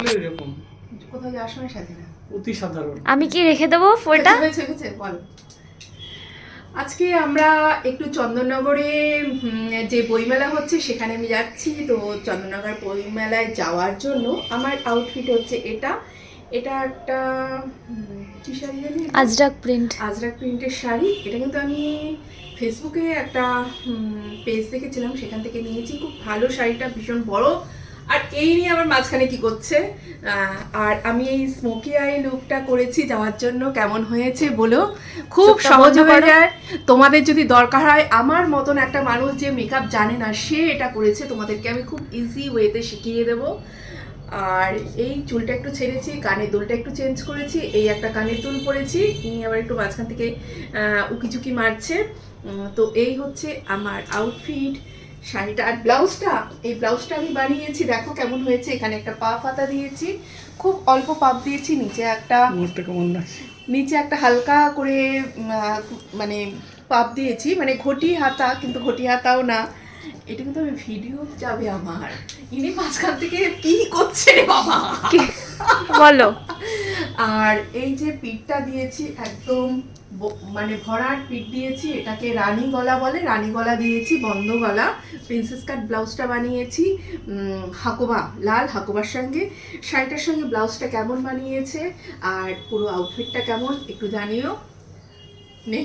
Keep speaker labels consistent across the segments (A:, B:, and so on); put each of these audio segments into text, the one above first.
A: আসলে এরকম।
B: কোথাও যাওয়ার সময় সাজে না।
A: অতি সাধারণ।
C: আমি কি রেখে দেবো ফোনটা
B: হয়েছে হয়েছে বল। আজকে আমরা একটু চন্দননগরে যে বইমেলা হচ্ছে সেখানে আমি যাচ্ছি। তো চন্দননগর বইমেলায় যাওয়ার জন্য আমার আউটফিট হচ্ছে এটা। এটা একটা কি শাড়ি জানি
C: আজরাক প্রিন্ট
B: আজরাক প্রিন্টের শাড়ি। এটা কিন্তু আমি ফেসবুকে একটা পেজ দেখেছিলাম। সেখান থেকে নিয়েছি। খুব ভালো শাড়িটা ভীষণ বড়। আর এই নিয়ে আমার মাঝখানে কি করছে? আর আমি এই স্মোকি আই লুকটা করেছি যাওয়ার জন্য কেমন হয়েছে বলো? খুব সহজ হয়ে যায়। তোমাদের যদি দরকার হয় আমার মতন একটা মানুষ যে মেকআপ জানে না সে এটা করেছে। তোমাদেরকে আমি খুব ইজি ওয়েতে শিখিয়ে দেবো। আর এই চুলটা একটু ছেড়েছি কানের দুলটা একটু চেঞ্জ করেছি এই একটা কানের দুল পরেছি। ইনি আবার একটু মাঝখান থেকে উকিঝুঁকি মারছে। তো এই হচ্ছে আমার আউটফিট শাড়িটা আর ব্লাউজটা এই ব্লাউজটা আমি বানিয়েছি দেখো কেমন হয়েছে। এখানে একটা পা পাতা দিয়েছি খুব অল্প পাপ দিয়েছি নিচে একটা নিচে একটা হালকা করে মানে পাপ দিয়েছি মানে ঘটি হাতা কিন্তু ঘটি হাতাও না। এটা কিন্তু আমি ভিডিও যাবে আমার। ইনি মাঝখান থেকে কি করছে রে বাবা?
C: বলো।
B: আর এই যে পিঠটা দিয়েছি একদম মানে ভরাট পিঠ দিয়েছি, এটাকে রানী গলা বলে, রানী গলা দিয়েছি, বন্ধ গলা। প্রিন্সেস কাট ব্লাউজটা বানিয়েছি হাকোবা, লাল হাকোবার সঙ্গে। শাড়িটার সঙ্গে ব্লাউজটা কেমন বানিয়েছে, আর পুরো আউটফিটটা কেমন, একটু জানিও। নে।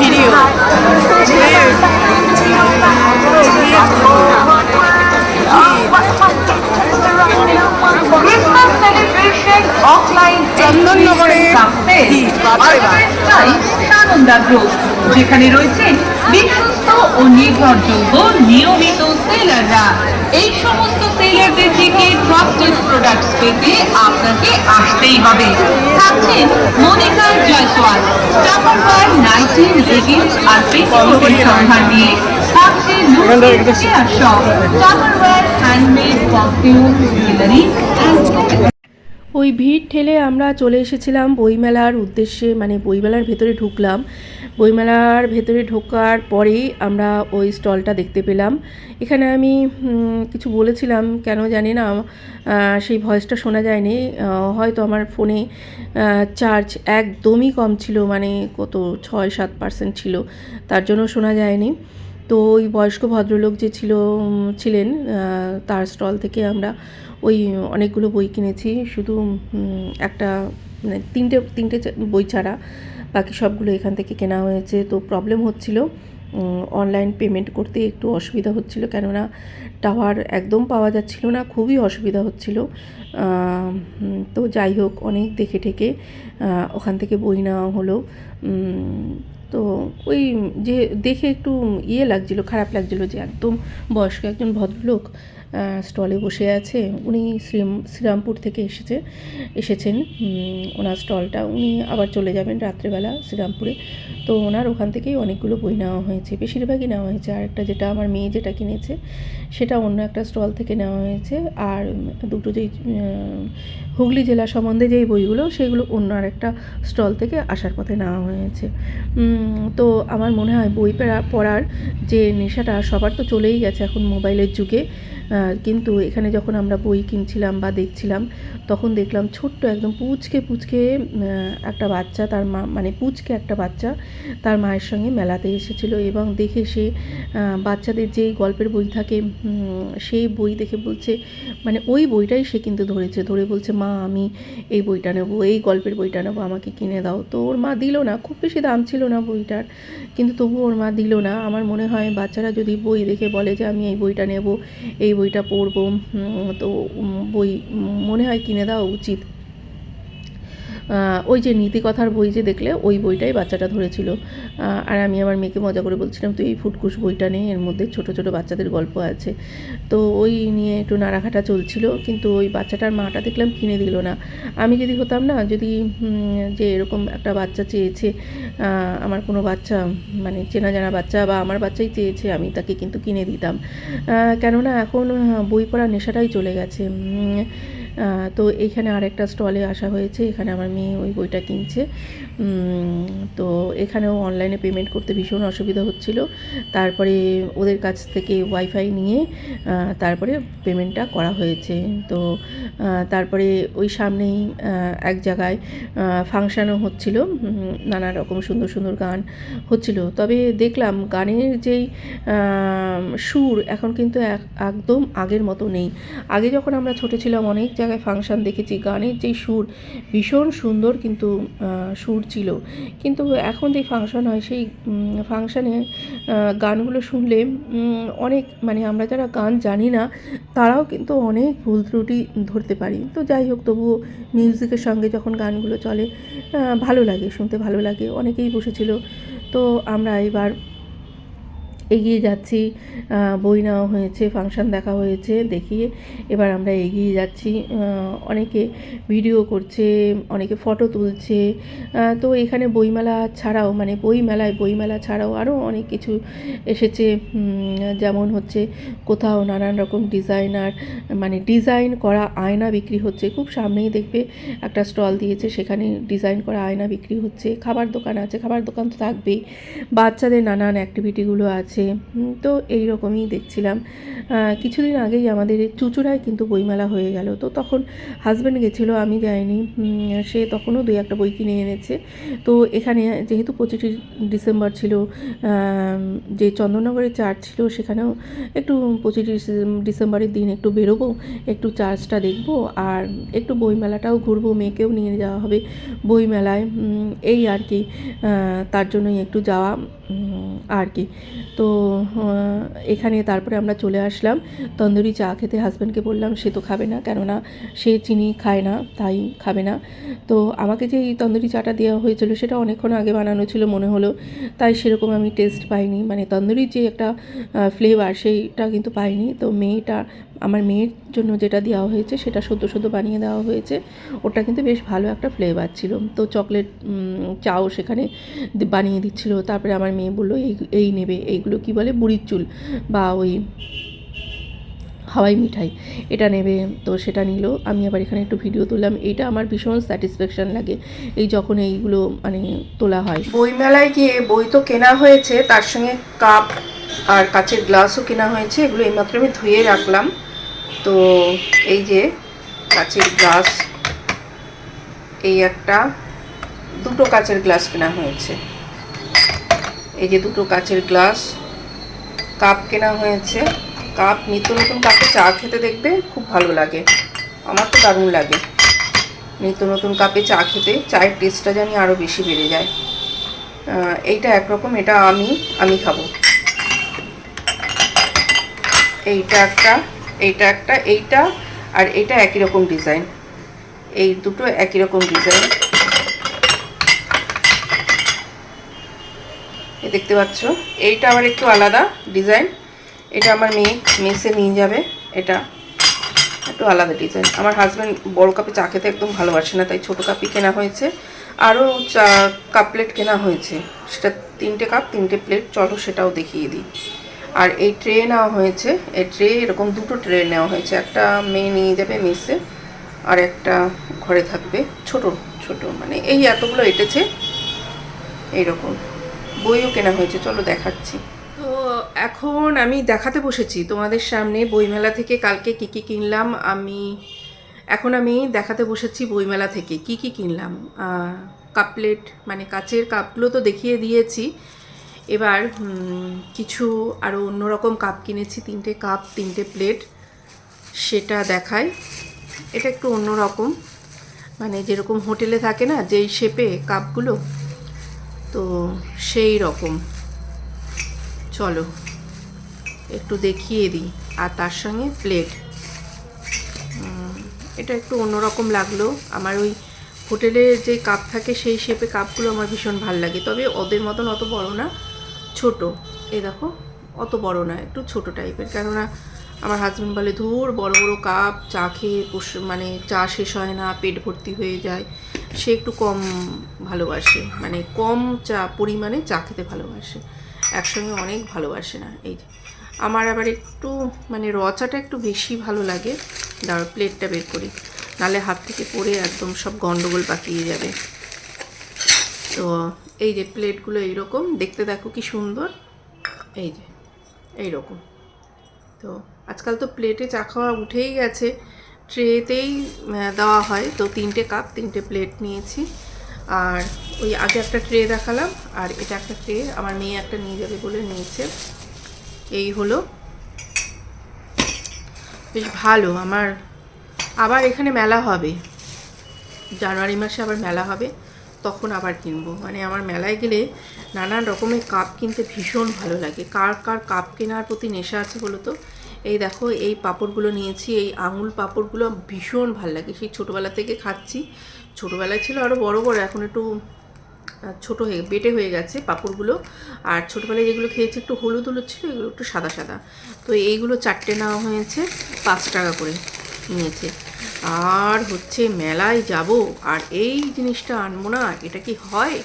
B: ভিডিও। চন্দননগরে
D: সানন্দা গ্রুপ যেখানে রয়েছেন বিশ্বস্ত ও নির্ভরযোগ্য নিয়মিত সেলাররা। এই সমস্ত সেলারদের থেকে ট্রাস্টেড প্রোডাক্টস পেতে আপনাকে আসতেই হবে। থাকছেন মনিকা জয়সওয়াল টাকার নাইটি লেগিংস আর পেটিকোটের সম্ভার নিয়ে। থাকছে লুচি chair shop Tupperware handmade perfume jewellery
B: ওই ভিড় ঠেলে আমরা চলে এসেছিলাম বইমেলার উদ্দেশ্যে মানে বইমেলার ভেতরে ঢুকলাম। বইমেলার ভেতরে ঢোকার পরেই আমরা ওই স্টলটা দেখতে পেলাম। এখানে আমি কিছু বলেছিলাম, কেন জানি না সেই ভয়েসটা শোনা যায়নি। হয়তো আমার ফোনে চার্জ একদমই কম ছিল মানে কত ছয় সাত পার্সেন্ট ছিল, তার জন্য শোনা যায়নি। তো ওই বয়স্ক ভদ্রলোক যে ছিল ছিলেন তার স্টল থেকে আমরা ওই অনেকগুলো বই কিনেছি, শুধু একটা মানে তিনটে তিনটে বই ছাড়া। বাকি সবগুলো এখান থেকে কেনা হয়েছে। তো প্রবলেম হচ্ছিল অনলাইন পেমেন্ট করতে একটু অসুবিধা হচ্ছিল, কেননা টাওয়ার একদম পাওয়া যাচ্ছিল না, খুবই অসুবিধা হচ্ছিল। তো যাই হোক, অনেক দেখে ঠেকে ওখান থেকে বই নেওয়া হলো। তো ওই যে দেখে একটু ইয়ে লাগছিল, খারাপ লাগছিল যে একদম বয়স্ক একজন ভদ্রলোক স্টলে বসে আছে। উনি শ্রীম, শ্রীরামপুর থেকে এসেছে, এসেছেন ওনার স্টলটা উনি আবার চলে যাবেন রাত্রেবেলা শ্রীরামপুরে। তো ওনার ওখান থেকেই অনেকগুলো বই নেওয়া হয়েছে। বেশিরভাগই নেওয়া হয়েছে। আর একটা যেটা আমার মেয়ে যেটা কিনেছে, সেটা অন্য একটা স্টল থেকে নেওয়া হয়েছে। আর দুটো যেই হুগলি জেলা সম্বন্ধে যেই বইগুলো, সেগুলো অন্য আর একটা স্টল থেকে আসার পথে নেওয়া হয়েছে। তো আমার মনে হয় বই পড়া- পড়ার যে নেশাটা, সবার তো চলেই গেছে এখন মোবাইলের যুগে। কিন্তু এখানে যখন আমরা বই কিনছিলাম বা দেখছিলাম, তখন দেখলাম ছোট্ট একদম পুচকে পুচকে একটা বাচ্চা তার মা মানে পুচকে একটা বাচ্চা তার মায়ের সঙ্গে মেলাতে এসেছিল এবং দেখে সে বাচ্চাদের যেই গল্পের বই থাকে সেই বই দেখে বলছে মানে ওই বইটাই সে কিন্তু ধরেছে। ধরে বলছে, মা আমি এই বইটা নেব, এই গল্পের বইটা নেব, আমাকে কিনে দাও। তো ওর মা দিল না, খুব বেশি দাম ছিল না বইটার, কিন্তু তবু ওর মা দিল না। আমার মনে হয় বাচ্চারা যদি বই দেখে বলে যে, আমি এই বইটা নেব, এই বইটা পড়ব তো বই মনে হয় কিনে দেওয়া উচিত। ওই যে নীতিকথার বই যে দেখলে, ওই বইটাই বাচ্চাটা ধরেছিল। আর আমি আমার মেয়েকে মজা করে বলছিলাম, তুই এই ফুটকুস বইটা নেই এর মধ্যে ছোট ছোট বাচ্চাদের গল্প আছে। তো ওই নিয়ে একটু নাড়াঘাটা চলছিল, কিন্তু ওই বাচ্চাটার মাটা দেখলাম কিনে দিল না। আমি যদি হতাম না, যদি যে এরকম একটা বাচ্চা চেয়েছে আমার কোনো বাচ্চা মানে চেনা জানা বাচ্চা বা আমার বাচ্চাই চেয়েছে, আমি তাকে কিন্তু কিনে দিতাম। কেননা এখন বই পড়ার নেশাটাই চলে গেছে। তো এইখানে আরেকটা স্টলে আসা হয়েছে, এখানে আমার মেয়ে ওই বইটা কিনছে। তো এখানেও অনলাইনে পেমেন্ট করতে ভীষণ অসুবিধা হচ্ছিল। তারপরে ওদের কাছ থেকে ওয়াইফাই নিয়ে তারপরে পেমেন্টটা করা হয়েছে। তো তারপরে ওই সামনেই এক জায়গায় ফাংশানও হচ্ছিল। নানা রকম সুন্দর সুন্দর গান হচ্ছিল। তবে দেখলাম গানের যেই সুর এখন কিন্তু এক- একদম আগের মতো নেই। আগে যখন আমরা ছোটো ছিলাম অনেক জায়গায় ফাংশান দেখেছি, গানের যে সুর, ভীষণ সুন্দর কিন্তু সুর ছিল। কিন্তু এখন যে ফাংশন হয়, সেই ফাংশানে গানগুলো শুনলে অনেক মানে আমরা যারা গান জানি না, তারাও কিন্তু অনেক ভুল ত্রুটি ধরতে পারি। তো যাই হোক, তবুও মিউজিকের সঙ্গে যখন গানগুলো চলে ভালো লাগে, শুনতে ভালো লাগে। অনেকেই বসেছিল। তো আমরা এবার এগিয়ে যাচ্ছি। বই নেওয়া হয়েছে, ফাংশন দেখা হয়েছে দেখিয়ে এবার আমরা এগিয়ে যাচ্ছি। অনেকে ভিডিও করছে, অনেকে ফটো তুলছে। তো এখানে বইমেলা ছাড়াও মানে বইমেলায় বইমেলা ছাড়াও আরও অনেক কিছু এসেছে। যেমন হচ্ছে কোথাও নানান রকম ডিজাইনার মানে ডিজাইন করা আয়না বিক্রি হচ্ছে। খুব সামনেই দেখবে একটা স্টল দিয়েছে, সেখানে ডিজাইন করা আয়না বিক্রি হচ্ছে। খাবার দোকান আছে, খাবার দোকান তো থাকবেই। বাচ্চাদের নানান অ্যাক্টিভিটিগুলো আছে। হুম, তো এই রকমই দেখছিলাম কিছুদিন আগেই আমাদের চুচুড়ায় কিন্তু বইমেলা হয়ে গেল। তো তখন হাজব্যান্ড গেছিল আমি যাইনি। সে তখনও দুই একটা বই কিনে এনেছে। তো এখানে যেহেতু পঁচিশে ডিসেম্বর ছিল যে চন্দননগরের চার্চ ছিল সেখানেও একটু পঁচিশে ডিসেম্বরের দিন একটু বেরোবো একটু চার্চটা দেখব আর একটু বইমেলাটাও ঘুরবো মেয়েকেও নিয়ে যাওয়া হবে বইমেলায়। এই আর কি। তার জন্যই একটু যাওয়া আর কি। তো এখানে তারপরে আমরা চলে আসলাম। তন্দুরি চা খেতে হাজব্যান্ডকে বললাম, সে তো খাবে না, কেননা সে চিনি খায় না, তাই খাবে না। তো আমাকে যে এই তন্দুরি চাটা দেওয়া হয়েছিল, সেটা অনেকক্ষণ আগে বানানো ছিল, মনে হলো। তাই সেরকম আমি টেস্ট পাইনি। মানে তন্দুরির যে একটা ফ্লেভার সেইটা কিন্তু পাইনি। তো মেয়েটা আমার মেয়ের জন্য যেটা দেওয়া হয়েছে সেটা সদ্য সদ্য বানিয়ে দেওয়া হয়েছে। ওটা কিন্তু বেশ ভালো একটা ফ্লেভার ছিল। তো চকলেট চাও সেখানে বানিয়ে দিচ্ছিল। তারপরে আমার মেয়ে বলল, এই এই নেবে। এইগুলো কি বলে? বুড়ির চুল বা ওই হাওয়াই মিঠাই। এটা নেবে। তো সেটা নিল। আমি আবার এখানে একটু ভিডিও তুললাম। এইটা আমার ভীষণ স্যাটিসফ্যাকশান লাগে। এই যখন এইগুলো মানে তোলা হয়। বইমেলায় গিয়ে বই তো কেনা হয়েছে? তার সঙ্গে কাপ আর কাচের গ্লাসও কেনা হয়েছে। এগুলো এইমাত্র আমি ধুয়ে রাখলাম। তো এই যে কাচের গ্লাস, এই একটা দুটো কাচের গ্লাস কেনা হয়েছে। এই যে দুটো কাচের গ্লাস, কাপ কেনা হয়েছে। কাপ, নিত্য নতুন কাপে চা খেতে দেখবে খুব ভালো লাগে। আমার তো দারুণ লাগে। নিত্য নতুন কাপে চা খেতে, চায়ের টেস্টটা জানি আরও বেশি বেড়ে যায়। এইটা একরকম, এটা আমি আমি খাব। এইটা একটা এইটা একটা, এইটা, আর এইটা একই রকম ডিজাইন। এই দুটো একই রকম ডিজাইন। দেখতে পাচ্ছ, এইটা আবার একটু আলাদা ডিজাইন। এটা আমার মেয়ে মেসে নিয়ে যাবে এটা। একটু আলাদা ডিজাইন। আমার হাজব্যান্ড বড় কাপে চা খেতে একদম ভালোবাসে না, তাই ছোটো কাপই কেনা হয়েছে। আরও চা কাপ প্লেট কেনা হয়েছে। সেটা তিনটে কাপ তিনটে প্লেট চলো সেটাও দেখিয়ে দিই। আর এই ট্রে নেওয়া হয়েছে। এই ট্রে এরকম দুটো ট্রে নেওয়া হয়েছে। একটা মেয়ে নিয়ে যাবে মেসে আর একটা ঘরে থাকবে। ছোট ছোট মানে এই এতগুলো এঁটেছে। এইরকম। বইও কেনা হয়েছে। চলো দেখাচ্ছি। তো এখন আমি দেখাতে বসেছি। তোমাদের সামনে বইমেলা থেকে কালকে কি কি কিনলাম, আমি এখন আমি দেখাতে বসেছি বইমেলা থেকে। কি কি কিনলাম? কাপলেট মানে কাচের কাপগুলো তো দেখিয়ে দিয়েছি। এবার কিছু আরও অন্যরকম কাপ কিনেছি, তিনটে কাপ, তিনটে প্লেট, সেটা দেখাই। এটা একটু অন্যরকম মানে যেরকম হোটেলে থাকে না, যেই শেপে কাপগুলো, তো সেই রকম। চলো, একটু দেখিয়ে দিই, আর তার সঙ্গে প্লেট। এটা একটু অন্যরকম লাগল, আমার ওই হোটেলে যে কাপ থাকে, সেই শেপে কাপগুলো আমার ভীষণ ভালো লাগে, তবে ওদের মতন অত বড় না। ছোট। এই দেখো, অত বড় না একটু ছোট টাইপের কেননা আমার হাজব্যান্ড বলে, ধুর, বড় বড় কাপ চা খেয়ে মানে চা শেষ হয় না, পেট ভর্তি হয়ে যায়। সে একটু কম ভালোবাসে মানে কম চা, পরিমাণে চা খেতে ভালোবাসে। একসঙ্গে অনেক ভালোবাসে না, এই যে। আমার আবার একটু মানে র চাটা একটু বেশি ভালো লাগে। দাঁড়ো প্লেটটা বের করি। নালে হাত থেকে পড়ে একদম সব গন্ডগোল পাকিয়ে যাবে। তো এই যে প্লেটগুলো এইরকম, দেখতে দেখো কি সুন্দর। এই যে, এইরকম। তো আজকাল তো প্লেটে চা খাওয়া উঠেই গেছে। ট্রেতেই দেওয়া হয়। তো তিনটে কাপ, তিনটে প্লেট নিয়েছি। আর ওই আগে একটা ট্রে দেখালাম, আর এটা একটা ট্রে আমার মেয়ে একটা নিয়ে যাবে বলে নিয়েছে। এই হলো। বেশ ভালো, আমার আবার এখানে মেলা হবে। জানুয়ারি মাসে আবার মেলা হবে। তখন আবার কিনবো। মানে আমার মেলায় গেলে নানান রকমের কাপ কিনতে ভীষণ ভালো লাগে। কার কার কাপ কেনার প্রতি নেশা আছে বলো তো? এই দেখো, এই পাঁপড়গুলো নিয়েছি, এই আঙুল পাঁপড়গুলো ভীষণ ভালো লাগে। সেই ছোটোবেলা থেকে খাচ্ছি। ছোটোবেলায় ছিল আরও বড় বড়, এখন একটু ছোট হয়ে, বেটে হয়ে গেছে পাঁপড়গুলো। আর ছোটোবেলায় যেগুলো খেয়েছি, একটু হলুদ হলুদ ছিল, এগুলো একটু সাদা সাদা। তো এইগুলো চারটে নেওয়া হয়েছে, পাঁচ টাকা করে নিয়েছে। আর হচ্ছে মেলায় যাব, আর এই জিনিসটা আনব না, এটা কি হয়?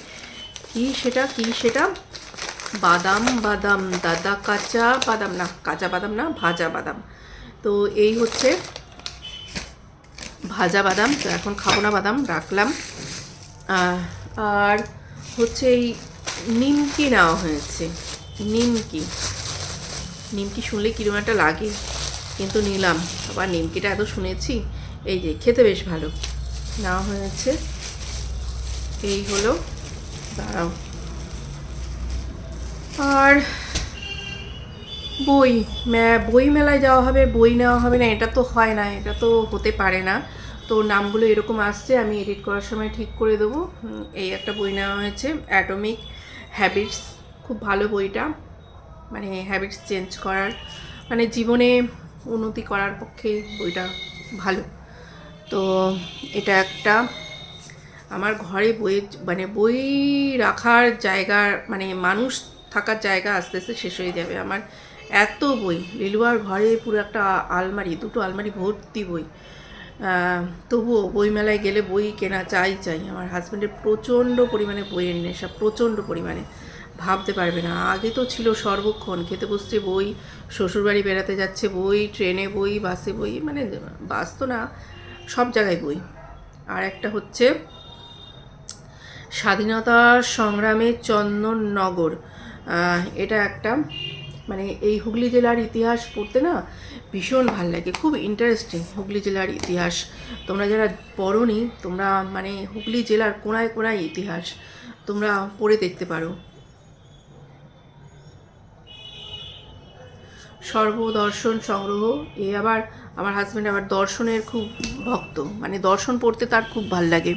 B: কি সেটা কি সেটা? বাদাম বাদাম, দাদা কাঁচা বাদাম না, কাঁচা বাদাম না, ভাজা বাদাম। তো এই হচ্ছে ভাজা বাদাম, তো এখন খাব না বাদাম, রাখলাম। আর হচ্ছে এই নিমকি নেওয়া হয়েছে, নিমকি। নিমকি শুনলে কীরকম একটা লাগে, কিন্তু নিলাম। আবার নিমকিটা এত শুনেছি এই যে, খেতে বেশ ভালো। নেওয়া হয়েছে। এই হলো, দাঁড়াও। আর বই বই মেলায় যাওয়া হবে, বই নেওয়া হবে না, এটা তো হয় না, এটা তো হতে পারে না। তো নামগুলো এরকম আসছে, আমি এডিট করার সময় ঠিক করে দেবো। এই একটা বই নেওয়া হয়েছে অ্যাটমিক হ্যাবিটস খুব ভালো বইটা। মানে হ্যাবিটস চেঞ্জ করার মানে জীবনে উন্নতি করার পক্ষে বইটা ভালো। তো এটা একটা, আমার ঘরে বই মানে বই রাখার জায়গার মানে মানুষ থাকার জায়গা আস্তে আস্তে শেষ হয়ে যাবে। আমার এত বই, লিলুয়ার ঘরে পুরো একটা আলমারি, দুটো আলমারি ভর্তি বই। তবুও বইমেলায় গেলে বই কেনা চাই চাই। আমার হাজব্যান্ডের প্রচণ্ড পরিমাণে বইয়ের নেশা, প্রচণ্ড পরিমাণে। ভাবতে পারবে না। আগে তো ছিল সর্বক্ষণ, খেতে বসছে বই, শ্বশুরবাড়ি বেড়াতে যাচ্ছে বই, ট্রেনে বই, বাসে বই মানে বাস তো না। সব জায়গায় বই। আর একটা হচ্ছে, স্বাধীনতা সংগ্রামে চন্দননগর। এটা একটা মানে এই হুগলি জেলার ইতিহাস পড়তে না ভীষণ ভালো লাগে, খুব ইন্টারেস্টিং হুগলি জেলার ইতিহাস। তোমরা যারা পড়োনি, তোমরা মানে হুগলি জেলার কোনায় কোনায় ইতিহাস, তোমরা পড়ে দেখতে পারো। সর্বদর্শন সংগ্রহ। এ আবার আমার হাজব্যান্ড আবার দর্শনের খুব ভক্ত। মানে দর্শন পড়তে তার খুব ভালো লাগে।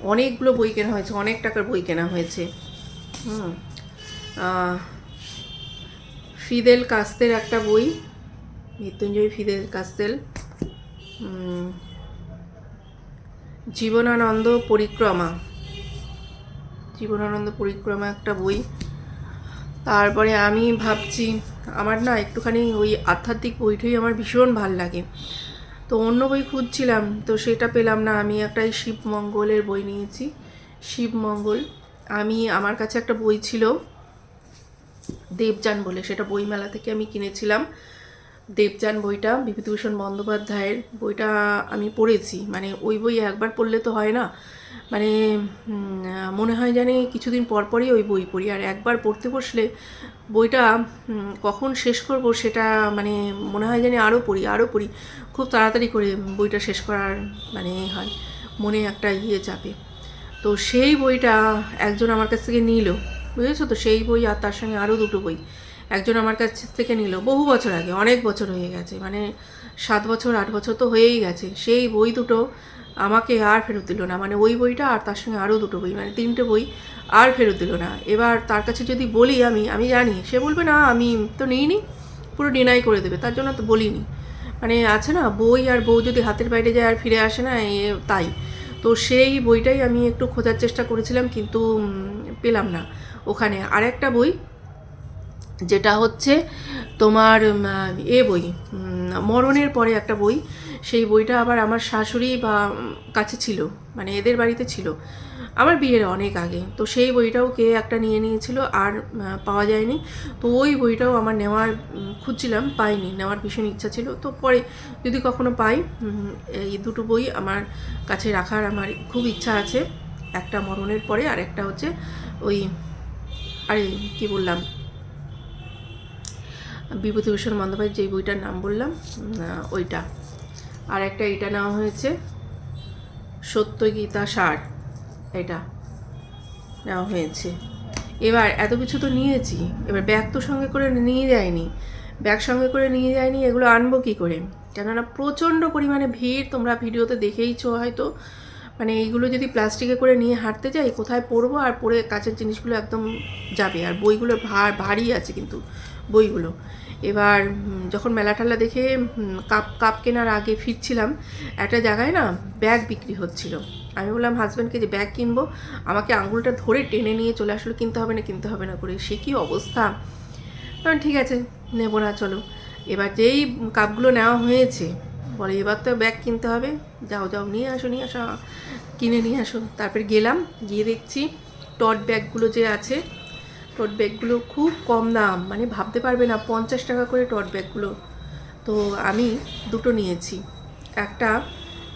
B: অনেকগুলো বই কেনা হয়েছে, অনেক টাকার বই কেনা হয়েছে। হুম। ফিদেল কাস্তের একটা বই। মৃত্যুঞ্জয় ফিদেল কাস্তেল। জীবনানন্দ পরিক্রমা। জীবনানন্দ পরিক্রমা একটা বই। তারপরে আমি ভাবছি আমার না একটুখানি ওই আধ্যাত্মিক বইটাই আমার ভীষণ ভালো লাগে। তো অন্য বই খুঁজছিলাম, তো সেটা পেলাম না। আমি একটা শিবমঙ্গলের বই নিয়েছি শিবমঙ্গল আমি, আমার কাছে একটা বই ছিল, দেবযান বলে, সেটা বইমেলা থেকে আমি কিনেছিলাম। দেবযান বইটা, বিভূতিভূষণ বন্দ্যোপাধ্যায়ের বইটা আমি পড়েছি। মানে ওই বই একবার পড়লে তো হয় না। মানে মনে হয় জানি কিছুদিন পর পরই ওই বই পড়ি। আর একবার পড়তে বসলে বইটা কখন শেষ করব সেটা মানে মনে হয় জানি আরও পড়ি আরও পড়ি। খুব তাড়াতাড়ি করে বইটা শেষ করার মানে হয়, মনে একটা ইয়ে চাপে। তো সেই বইটা একজন আমার কাছ থেকে নিল, বুঝেছ তো? সেই বই আর তার সঙ্গে আরও দুটো বই একজন আমার কাছ থেকে নিল, বহু বছর আগে, অনেক বছর হয়ে গেছে। মানে সাত বছর, আট বছর তো হয়েই গেছে। সেই বই দুটো আমাকে আর ফেরত দিল না। মানে ওই বইটা আর তার সঙ্গে আরও দুটো বই মানে তিনটে বই আর ফেরত দিল না। এবার তার কাছে যদি বলি আমি আমি জানি, সে বলবে, না, আমি তো নিইনি, পুরো ডিনাই করে দেবে, তার জন্য তো বলিনি। মানে আছে না, বই আর বউ যদি হাতের বাইরে যায় আর ফিরে আসে না, এ তাই। তো সেই বইটাই আমি একটু খোঁজার চেষ্টা করেছিলাম, কিন্তু পেলাম না ওখানে। আর একটা বই, যেটা হচ্ছে তোমার এ বই মরণের পরে একটা বই সেই বইটা আবার আমার শাশুড়ি বা কাছে ছিল মানে এদের বাড়িতে ছিল, আমার বিয়ের অনেক আগে। তো সেই বইটাও কে একটা নিয়ে নিয়েছিল, আর পাওয়া যায়নি। তো ওই বইটাও আমার নেওয়ার খুঁজছিলাম, পাইনি, নেওয়ার ভীষণ ইচ্ছা ছিল। তো পরে যদি কখনো পাই এই দুটো বই আমার কাছে রাখার আমার খুব ইচ্ছা আছে। একটা মরণের পরে, আর একটা হচ্ছে ওই, আরে, কি বললাম? বিভূতিভূষণ বন্দ্যোপাধ্যায় যে বইটার নাম বললাম ওইটা। আর একটা এটা নেওয়া হয়েছে। সত্যগীতা সার। এটা নেওয়া হয়েছে। এবার এত কিছু তো নিয়েছি। এবার ব্যাগ তো সঙ্গে করে নিয়ে যায়নি। ব্যাগ সঙ্গে করে নিয়ে যায়নি, এগুলো আনব কী করে? কেননা প্রচণ্ড পরিমাণে ভিড়, তোমরা ভিডিওতে দেখেইছো হয়তো। মানে এইগুলো যদি প্লাস্টিকে করে নিয়ে হাঁটতে যাই, কোথায় পড়ব? আর পরে কাছের জিনিসগুলো একদম যাবে। আর বইগুলো ভার ভারী আছে কিন্তু বইগুলো। এবার যখন মেলা টেলা দেখে কাপ কাপ কেনার আগে ফিরছিলাম, একটা জায়গায় না ব্যাগ বিক্রি হচ্ছিল। আমি বললাম হাজব্যান্ডকে যে ব্যাগ কিনবো, আমাকে আঙুলটা ধরে টেনে নিয়ে চলে আসলো, কিনতে হবে না, কিনতে হবে না করে। সে কী অবস্থা? ঠিক আছে, নেব না, চলো। এবার যেই কাপগুলো নেওয়া হয়েছে, বলে, এবার তো ব্যাগ কিনতে হবে, যাও যাও, নিয়ে আসো নিয়ে আসো, কিনে নিয়ে আসো। তারপর গেলাম, গিয়ে দেখছি টট ব্যাগগুলো যে আছে টট ব্যাগগুলো খুব কম দাম মানে ভাবতে পারবে না, পঞ্চাশ টাকা করে টট ব্যাগগুলো তো আমি দুটো নিয়েছি। একটা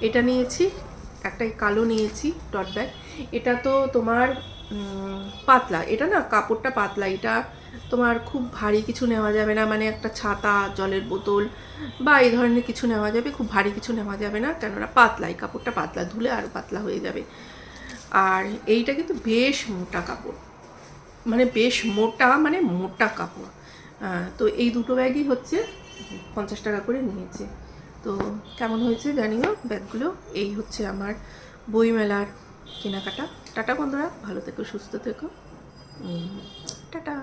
B: এটা নিয়েছি, একটা কালো নিয়েছি টট ব্যাগ এটা তো তোমার পাতলা, এটা না কাপড়টা পাতলা, এটা তোমার খুব ভারী কিছু নেওয়া যাবে না মানে একটা ছাতা, জলের বোতল বা এই ধরনের কিছু নেওয়া যাবে, খুব ভারী কিছু নেওয়া যাবে না, কেননা পাতলা, এই কাপড়টা পাতলা, ধুলে আরও পাতলা হয়ে যাবে। আর এইটা কিন্তু বেশ মোটা কাপড়। মানে বেশ মোটা মানে মোটা কাপড়। তো এই দুটো ব্যাগই হচ্ছে, পঞ্চাশ টাকা করে নিয়েছে। তো কেমন হয়েছে জানিও? ব্যাগগুলো, এই হচ্ছে আমার বইমেলার কেনাকাটা। টাটা বন্ধুরা, ভালো থেকো, সুস্থ থেকো। টাটা।